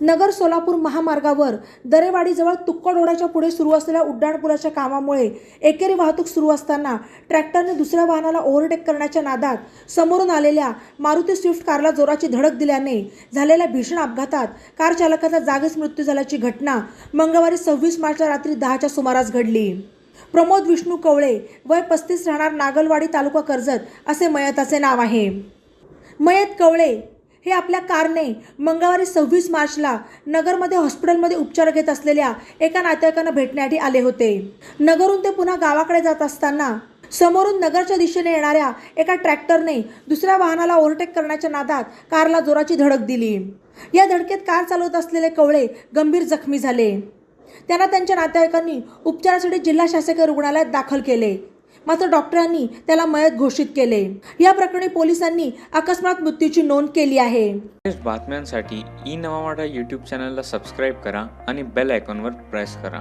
नगर सोलापूर महामार्गावर दरेवाडीजवळ तुक्कडोड्याच्या पुढे सुरू असलेल्या उड्डाणपुलाच्या कामामुळे एकेरी वाहतूक सुरू असताना ट्रॅक्टरने दुसऱ्या वाहनाला ओव्हरटेक करण्याच्या नादात समोरून आलेल्या मारुती स्विफ्ट कारला जोराची धडक दिल्याने झालेल्या भीषण अपघातात कार चालकाचा जागीच मृत्यू झाल्याची घटना मंगळवारी सव्वीस मार्चला रात्री दहाच्या सुमारास घडली. प्रमोद विष्णू कवळे वय पस्तीस राहणार नागलवाडी तालुका कर्जत असे मयताचे नाव आहे. मयत कवळे हे आपल्या कारने मंगळवारी सव्वीस मार्चला नगरमध्ये हॉस्पिटलमध्ये उपचार घेत असलेल्या एका नातेवाईकांना भेटण्यासाठी आले होते. नगरहून ते पुन्हा गावाकडे जात असताना समोरून नगरच्या दिशेने येणाऱ्या एका ट्रॅक्टरने दुसऱ्या वाहनाला ओव्हरटेक करण्याच्या नादात कारला जोराची धडक दिली. या धडकेत कार चालवत असलेले कवळे गंभीर जखमी झाले. त्यांना त्यांच्या नातेवाईकांनी उपचारासाठी जिल्हा शासकीय रुग्णालयात दाखल केले. मात्र डॉक्टरांनी त्याला मयत घोषित केले. या प्रकरणी पोलिसांनी अकस्मात मृत्यूची नोंद केली आहे. बातम्यांसाठी ई नवा यूट्यूब चॅनलला सबस्क्राईब करा आणि बेल आयकॉनवर प्रेस करा.